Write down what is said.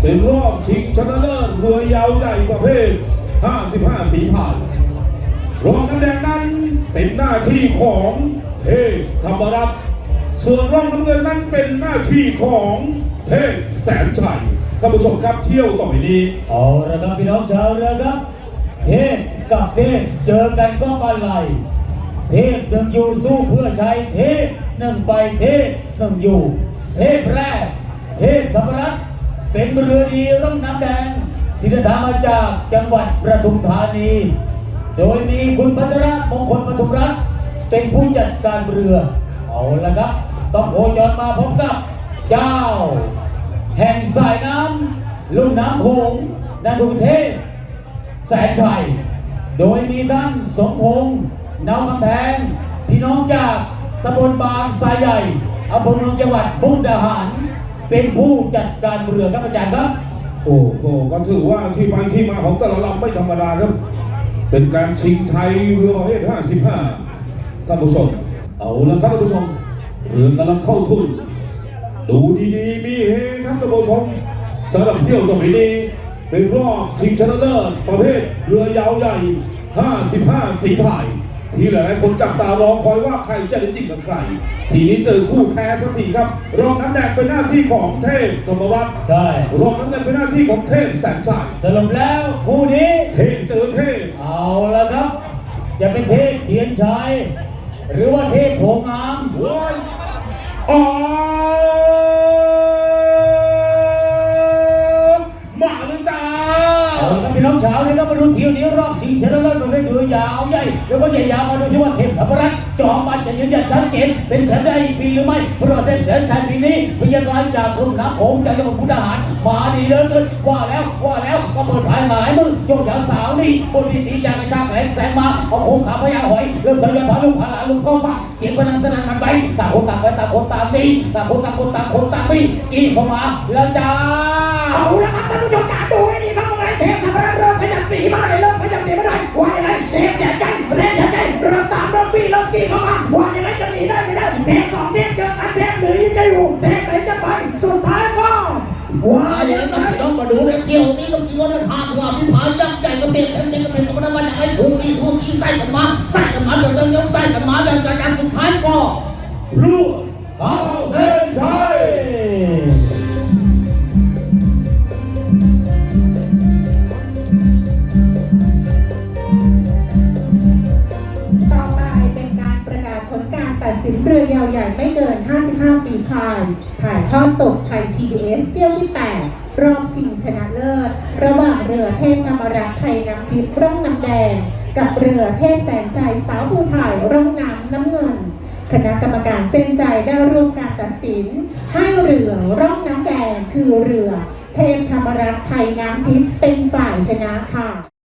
เป็นรอบชิงชนะเลิศเรือยาวใหญ่ประเภท 55ฝีพายรองน้ำแดงนั้นเป็นหน้าที่ของเทพธรรมรัตน์ส่วนรองน้ำเงินนั้นเป็นหน้าที่ของเทพแสนชัยท่านผู้ชมครับเที่ยวต่อไปนี้เอาละครับพี่น้องชาวเรือครับ เทพกับเทพเจอกันก็มาไหลเทพหนึ่งอยู่สู้เพื่อใช้เทพหนึ่งไปเทพหนึ่งอยู่ เทพแรก เทพธรรมรัตน์ เป็นเรือดีร่องน้ำแดง ที่เดินทางมาจากจังหวัดประทุมธานี โดยมีคุณพัชระมงคลปทุมรัตน์เป็นผู้จัดการเรือ เอาละครับ ต้องโคจรมาพบกับ เจ้า แห่งสายน้ำลุ่มน้ำโขงนันทุเทพแสนชัย โดยมีท่านสมพงษ์นาคำแพงพี่น้องจากตำบลบางทรายใหญ่อำเภอเมืองจังหวัดมุกดาหาร เป็นผู้จัดการเรือครับอาจารย์ครับ โอ้โหก็ถือว่าที่ไปที่มาของแต่ละลำไม่ธรรมดาครับ เป็นการชิงชัยเรือประเภท55ท่านผู้ชม เอาละครับท่านผู้ชม เรือกำลังเข้าทุน ดูดีๆ มีเฮครับท่านผู้ชมสำหรับเที่ยวต่อไปนี้ เป็นรอบชิงชนะเลิศประเภทเรือยาวใหญ่ 55 สีพาย ที่หลายๆคนจับตารอคอยว่าใครจะได้จริงกับใคร ทีนี้เจอคู่แท้สักทีครับ รองน้ำแดงเป็นหน้าที่ของเทพธรรมรัตน์ใช่รองน้ำเงินเป็นหน้าที่ของเทพแสนชัยสรุปแล้วคู่นี้ เทพเจอเทพเอาละครับ จะเป็นเทพเทียนชัยหรือว่าเท พี่น้องชาวนี่ก็มาดูเที่ยวนี้รอบชิงชนะเลิศประเภทเรือยาวใหญ่แล้วก็ใหญ่ยาวมาดูซิว่าเทพธรรมรัตน์จอมมันจะยืนยันชัดเจนเป็นแชมป์ได้อีกปีหรือไม่เพราะว่าเทพแสนชัยปีนี้พยากรณ์จากกลุ่มน้ำโขงจากจังหวัดมุกดาหารมาดีเหลิศเกินว่าแล้วว่าแล้วก็เปิดภายหงายมือโจงยาวสาวนี่บนดีตีจากกระชากแรงแสงมาเอาโค้งขาพญาหอยเริ่มทยอยพาลูกพาหลานลุงก็ฟังเสียงพนังสนั่นมันไปต่างคนต่างไปต่างคนต่างดีต่างคนต่างคนต่างคนต่างมีกี่เข้ามาแล้วจ้าเอาละครับท่านผู้ชม เริ่มปีเริ่มกี่เข้ามาว่ายังไงจะหนีได้ไม่ได้แทงสองแทงเจอกันเทงหนีจะอยู่เทงไหนจะไปสุดท้ายก็ว่าอย่างงนั้นไงต้องมาดูเลยเที่ยวนี้ก็คิดว่าได้ทางว่าพิพายักษ์ใหญ่ก็เป็นเต็มเต็มก็เป็นก็ไม่ได้มาจากไอ้ถูกอีถูกอีใส่กันมาใส่กันมาเดี๋ยวต้องยกใส่กันมาแบบจากการสุดท้ายก็รู้เอาเส้ ตัดสินเรือยาวใหญ่ไม่เกิน 55 ฝีพาย ถ่ายทอดสดไทย PBS เที่ยวที่ 8 รอบชิงชนะเลิศ ระหว่างเรือเทพธรรมรักไทยน้ำทิพย์ร่องน้ำแดง กับเรือเทพแสนใจสาวภูถ่ายร่องน้ำน้ำเงิน คณะกรรมการเส้นใจได้ร่วมการตัดสิน ให้เรือร่องน้ำแดงคือเรือ เทพธรรมรักไทยน้ำทิพย์เป็นฝ่ายชนะค่ะ